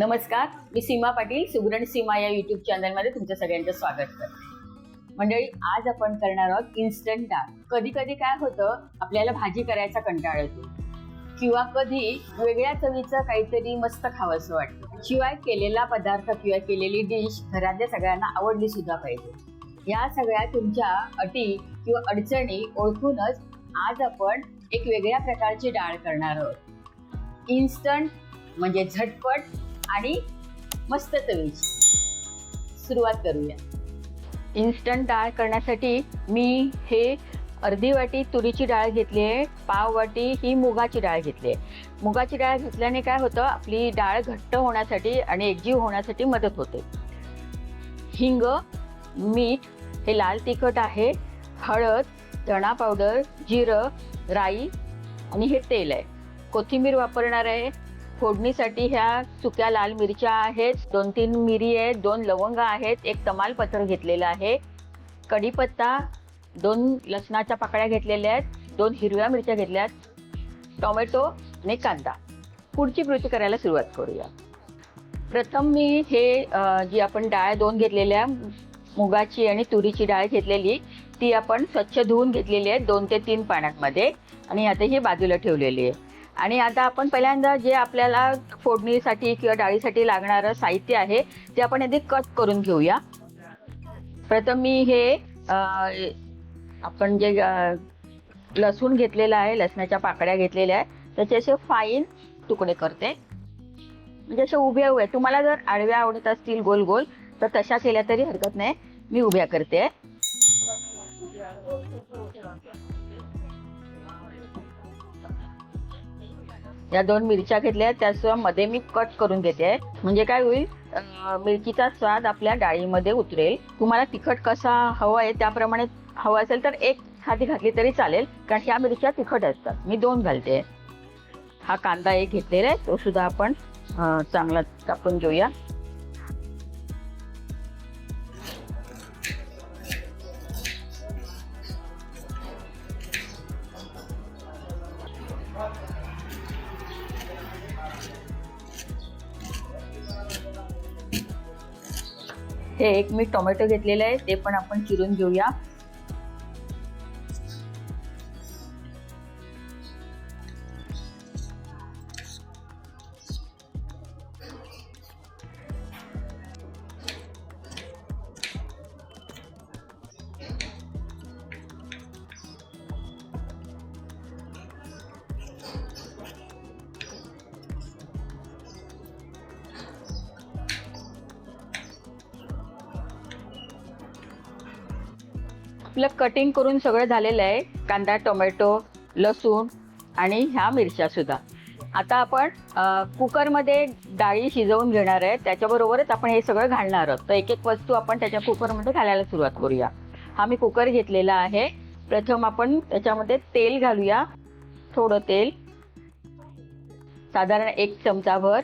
नमस्कार मी सीमा पाटील सुगरण सीमा या युट्यूब चॅनलमध्ये तुमच्या सगळ्यांचं स्वागत करते. मंडळी आज आपण करणार आहोत इन्स्टंट डाळ. कधी कधी काय होतं आपल्याला भाजी करायचा कंटाळ येतो. किंवा कधी वेगळ्या चवीचं काहीतरी मस्त खावंसं वाटतं. शिवाय केलेला पदार्थ किंवा केलेली डिश घरातल्या सगळ्यांना आवडली सुद्धा पाहिजे. या सगळ्या तुमच्या अटी किंवा अडचणी ओळखूनच आज आपण एक वेगळ्या प्रकारची डाळ करणार आहोत. इन्स्टंट म्हणजे झटपट आणि मस्त चवीची. सुरुवात करूया. इन्स्टंट डाळ करण्यासाठी मी हे अर्धी वाटी तुरीची डाळ घेतली आहे पाव वाटी ही मुगाची डाळ घेतली आहे. मुगाची डाळ घेतल्याने काय होतं आपली डाळ घट्ट होण्यासाठी आणि एकजीव होण्यासाठी मदत होते. हिंग मीठ हे लाल तिखट आहे हळद धणा पावडर जिरं राई आणि हे तेल आहे. कोथिंबीर वापरणार आहे फोडणीसाठी ह्या सुक्या लाल मिरच्या आहेत. दोन तीन मिरी आहेत दोन लवंग आहेत एक तमालपत्र घेतलेलं आहे. कढीपत्ता दोन लसणाच्या पाकळ्या घेतलेल्या आहेत दोन हिरव्या मिरच्या घेतल्या आहेत टोमॅटो आणि कांदा. पुढची कृती करायला सुरुवात करूया. प्रथम मी हे जी आपण डाळ दोन घेतलेल्या मुगाची आणि तुरीची डाळ घेतलेली ती आपण स्वच्छ धुवून घेतलेली आहे दोन ते तीन पाण्यामध्ये आणि आता ही बाजूला ठेवलेली आहे. आणि आता आपण पहिल्यांदा जे आपल्याला फोडणीसाठी किंवा डाळीसाठी लागणारं साहित्य आहे ते आपण आधी कट करून घेऊया. प्रथम मी हे आपण जे लसूण घेतलेलं आहे लसणाच्या पाकळ्या घेतलेल्या आहे त्याचे असे फाईन तुकडे करते. म्हणजे असे उभ्या उभ्या तुम्हाला जर आडव्या आवडत असतील गोल गोल तर तशा केल्या तरी हरकत नाही. मी उभ्या करते. या दोन मिरच्या घेतल्या त्याशिवायमध्ये मी कट करून घेते. म्हणजे काय होईल मिरचीचा स्वाद आपल्या डाळीमध्ये उतरेल. तुम्हाला तिखट कसा हवा आहे त्याप्रमाणे हवा असेल तर एक खादी घातली तरी चालेल कारण ह्या मिरच्या तिखट असतात. मी दोन घालते. हा कांदा एक घेतलेला आहे तो सुद्धा आपण चांगला कापून घेऊया. इथे एक मी टोमॅटो घेतलेलं आहे ते पण आपण चिरून घेऊया. आपलं कटिंग करून सगळं झालेलं आहे. कांदा टोमॅटो लसूण आणि ह्या मिरच्या सुद्धा. आता आपण कुकरमध्ये डाळी शिजवून घेणार आहे. त्याच्याबरोबरच आपण हे सगळं घालणार आहोत. तर एक एक वस्तू आपण त्याच्या कुकरमध्ये घालायला सुरुवात करूया. हा मी कुकर घेतलेला आहे. प्रथम आपण त्याच्यामध्ये तेल घालूया. थोडं तेल. साधारण एक चमचाभर.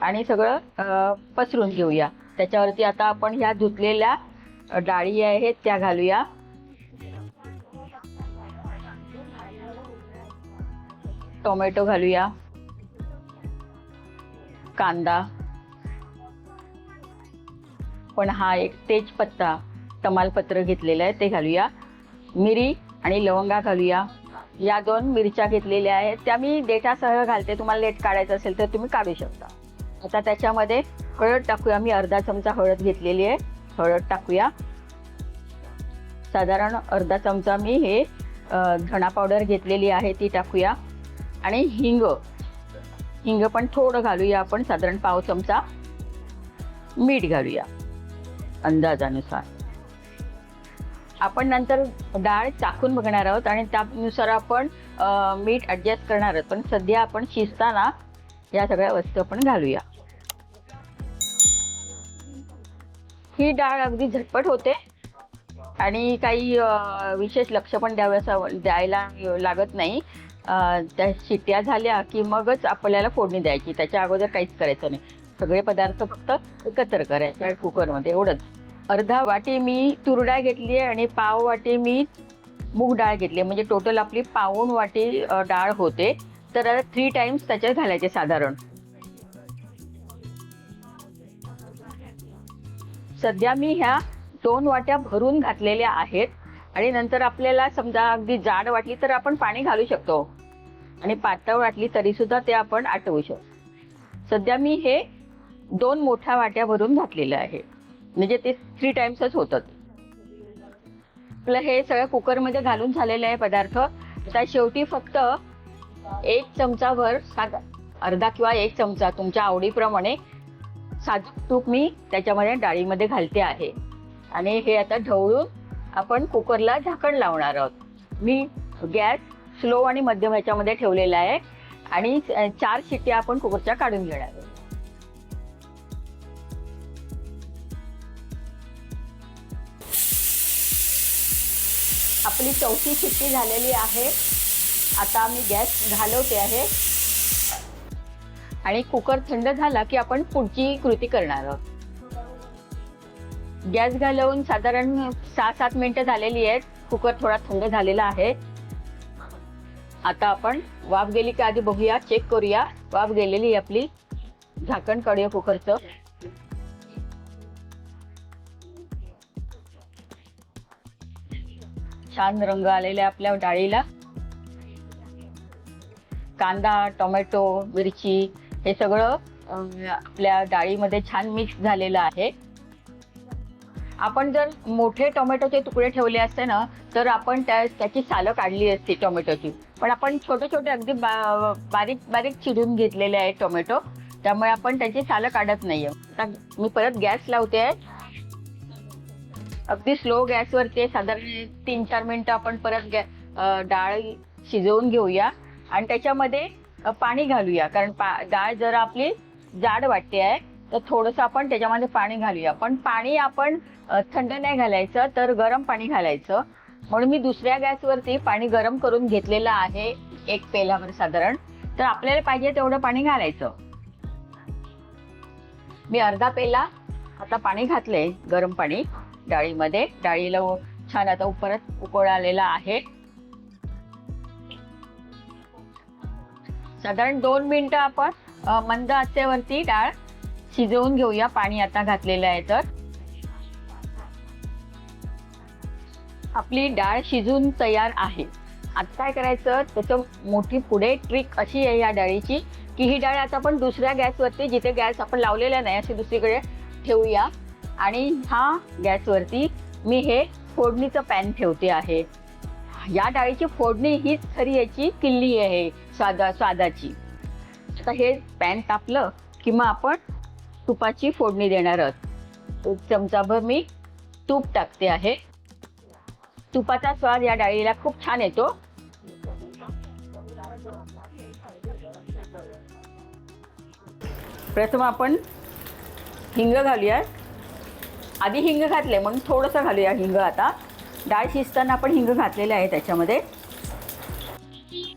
आणि सगळं पसरून घेऊया. त्याच्यावरती आता आपण ह्या धुतलेल्या डाळी आहेत त्या घालूया. टोमॅटो घालूया. कांदा. पण हा एक तेजपत्ता तमालपत्र घेतलेलं आहे ते घालूया. मिरी आणि लवंगा घालूया. या दोन मिरच्या घेतलेल्या आहेत त्या मी देठासह घालते. तुम्हाला लेट काढायचं असेल तर तुम्ही काढू शकता. आता त्याच्यामध्ये हळद टाकूया. मी अर्धा चमचा हळद घेतलेली आहे. हळद टाकूया. साधारण अर्धा चमचा मी हे धणा पावडर घेतलेली आहे ती टाकूया. आणि हिंग. हिंग पण थोडं घालूया आपण साधारण पाव चमचा. मीठ घालूया अंदाजानुसार. आपण नंतर डाळ चाकून बघणार आहोत आणि त्यानुसार आपण मीठ ॲडजस्ट करणार आहोत. पण सध्या आपण शिजताना या सगळ्या वस्तू आपण घालूया. ही डाळ अगदी झटपट होते. आणि काही विशेष लक्ष पण द्यावं द्यायला लागत नाही. त्या शिट्या झाल्या की मगच आपल्याला फोडणी द्यायची. त्याच्या अगोदर काहीच करायचं नाही. सगळे पदार्थ फक्त एकत्र करायचे कुकरमध्ये एवढंच. अर्धा वाटी मी तूर डाळ घेतली आहे आणि पाव वाटी मी मूग डाळ घेतली आहे. म्हणजे टोटल आपली पाऊण वाटी डाळ होते. तर थ्री टाइम्स त्याच्यात घालायचे साधारण. सध्या मी ह्या दोन वाट्या भरून घातलेल्या आहेत. आणि नंतर आपल्याला समजा अगदी जाड वाटली तर आपण पाणी घालू शकतो. आणि पातळ वाटली तरी सुद्धा ते आपण आटवू शकतो. सध्या मी हे दोन मोठ्या वाट्या भरून घातलेलं आहे. म्हणजे ते थ्री टाइम्सच होतात. आपलं हे सगळं कुकरमध्ये घालून झालेलं आहे पदार्थ. आता शेवटी फक्त एक चमचाभर साधा अर्धा किंवा एक चमचा तुमच्या आवडीप्रमाणे साजूक तूप मी त्याच्यामध्ये डाळीमध्ये घालते आहे. आणि हे आता ढवळून आपण कुकरला झाकण लावणार आहोत. मी गॅस स्लो आणि मध्यम ह्याच्यामध्ये ठेवलेला आहे. आणि चार शिट्ट्या आपण कुकरच्या काढून घेणार आहोत. आपली चौथी शिट्टी झालेली आहे. आता मी गॅस घालवते आहे. आणि कुकर थंड झाला की आपण पुढची कृती करणार आहोत. गॅस घालवून साधारण सहा सात मिनिटं झालेली आहेत. कुकर थोडा थंड झालेला आहे. आता आपण वाफ गेली की आधी बघूया चेक करूया. वाफ गेलेली आहे आपली. झाकण काढूया कुकरचं. छान रंग आलेला आहे आपल्या डाळीला. कांदा टोमॅटो मिरची हे सगळं आपल्या डाळीमध्ये छान मिक्स झालेलं आहे. आपण जर मोठे टोमॅटोचे तुकडे ठेवले असते ना तर आपण त्या त्याची सालं काढली असती टोमॅटोची. पण आपण छोटे छोटे अगदी बा बारीक बारीक चिरून घेतलेले आहेत टोमॅटो त्यामुळे आपण त्याची सालं काढत नाही आता मी परत गॅस लावते. आहे अगदी स्लो गॅसवरती साधारण तीन चार मिनिटं आपण परत गॅ डाळ शिजवून घेऊया. आणि त्याच्यामध्ये पाणी घालूया. कारण पा डाळ जर आपली जाड वाटते आहे तर थोडंसं आपण त्याच्यामध्ये पाणी घालूया. पण पाणी आपण थंड नाही घालायचं तर गरम पाणी घालायचं. म्हणून मी दुसऱ्या गॅसवरती पाणी गरम करून घेतलेलं आहे एक पेल्यावर साधारण. तर आपल्याला पाहिजे तेवढं पाणी घालायचं. मी अर्धा पेला आता पाणी घातलंय गरम पाणी. डाळीमध्ये. डाळीला छान आता परत उकळ आलेला आहे. साधारण दोन मिनटं आपण मंद आचेवरती डाळ शिजवून घेऊया. पाणी आता घातलेलं आहे तर. आपली डाळ शिजून तयार आहे. आता काय करायचं? त्याचं मोठी पुढे ट्रिक अशी आहे या डाळीची की ही डाळ आता आपण दुसऱ्या गॅसवरती जिथे गॅस आपण लावलेला नाही अशी दुसरीकडे ठेवूया. आणि हा गॅसवरती मी हे फोडणीचं पॅन ठेवते आहे. या डाळीची फोडणी हीच खरी याची किल्ली आहे. स्वादा स्वादाची. आता हे पॅन तापलं की मग आपण तुपाची फोडणी देणार आहोत. एक चमचाभर मी तूप टाकते आहे. तुपाचा स्वाद या डाळीला खूप छान येतो. प्रथम आपण हिंग घालूया आधी हिंग घातले म्हणून थोडंसं घालूया हिंग आता. डाळ शिजताना आपण हिंग घातलेले आहे त्याच्यामध्ये.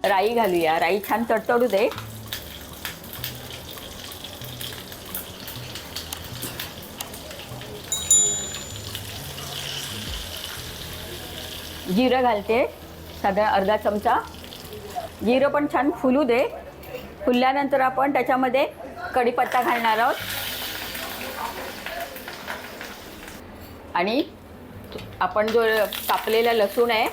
राई घालूया. राई छान तडतडू दे. जिरं घालते. साधारण अर्धा चमचा. जिरं पण छान फुलू दे. फुलल्यानंतर आपण त्याच्यामध्ये कढीपत्ता घालणार आहोत. आणि आपण जो कापलेला लसूण आहे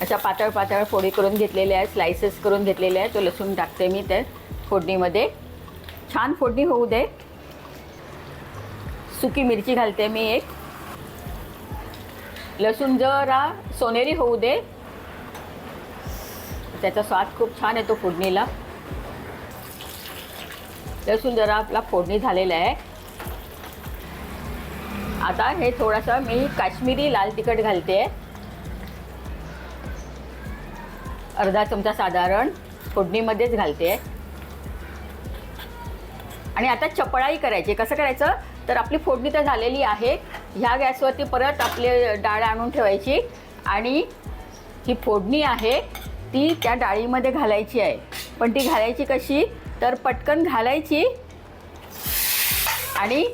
अशा पातळ पातळ फोडी करून घेतलेल्या आहे स्लायसेस करून घेतलेले आहे तो लसूण टाकते मी ते फोडणीमध्ये. छान फोडणी होऊ दे. सुकी मिरची घालते मी एक. लसूण जरा सोनेरी होऊ दे. त्याचा स्वाद खूप छान येतो फोडणीला. लसूण जरा आपला फोडणी झालेला आहे. आता हे थोडंसं मी काश्मीरी लाल तिखट घालते. अर्धा चमचा साधारण फोडणीमध्येच घालते. आणि आता चपळाई करायची. कसं करायचं? तर आपली फोडणी तर झालेली आहे. ह्या गॅसवरती परत आपली डाळ आणून ठेवायची. आणि ही फोडणी आहे ती त्या डाळीमध्ये घालायची आहे. पण ती घालायची कशी? तर पटकन घालायची आणि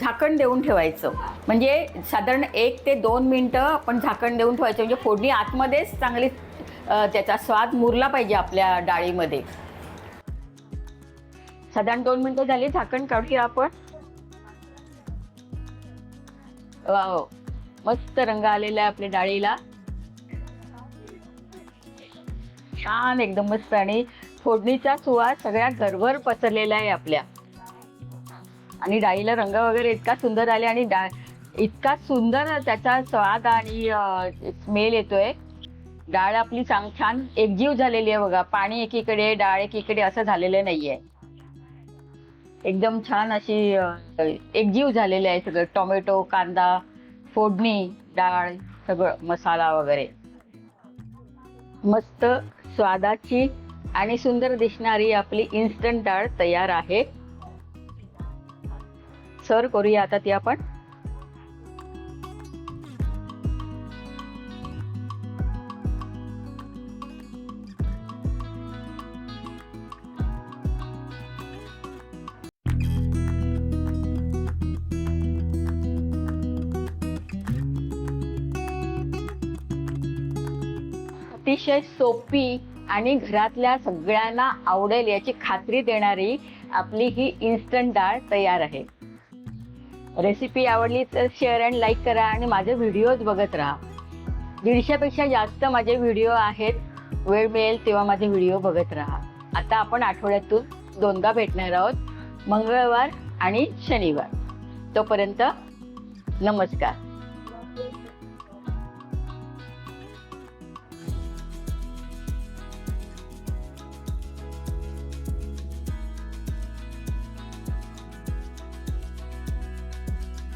झाकण देऊन ठेवायचं. म्हणजे साधारण एक ते दोन मिनटं आपण झाकण देऊन ठेवायचं. म्हणजे फोडणी आतमध्येच चांगली त्याचा स्वाद मुरला पाहिजे आपल्या डाळीमध्ये. साधारण दोन मिनिटं झाली झाकण काढूया आपण. वाव. मस्त रंग आलेला आहे आपल्या डाळीला. छान एकदम मस्त आणि फोडणीचा सुवास सगळ्या घरभर पसरलेला आहे आपल्या. आणि डाळीला रंग वगैरे इतका सुंदर आले आणि डाळ इतका सुंदर त्याचा स्वाद आणि स्मेल येतोय. डाळ आपली चांग छान एकजीव झालेली आहे बघा. पाणी एकीकडे डाळ एकीकडे असं झालेलं नाहीये. एकदम छान अशी एकजीव झालेली आहे सगळं. टोमॅटो कांदा फोडणी डाळ सगळं मसाला वगैरे. मस्त स्वादाची आणि सुंदर दिसणारी आपली इन्स्टंट डाळ तयार आहे. सर्व करूया आता ती आपण. अतिशय सोपी आणि घरातल्या सगळ्यांना आवडेल याची खात्री देणारी आपली ही इन्स्टंट डाळ तयार आहे. रेसिपी आवडली तर शेअर अँड लाईक करा आणि माझे व्हिडिओज बघत राहा. दीडशेपेक्षा जास्त माझे व्हिडिओ आहेत. वेळ मिळेल तेव्हा माझे व्हिडिओ बघत राहा. आता आपण आठवड्यातून दोनदा भेटणार आहोत मंगळवार आणि शनिवार. तोपर्यंत नमस्कार.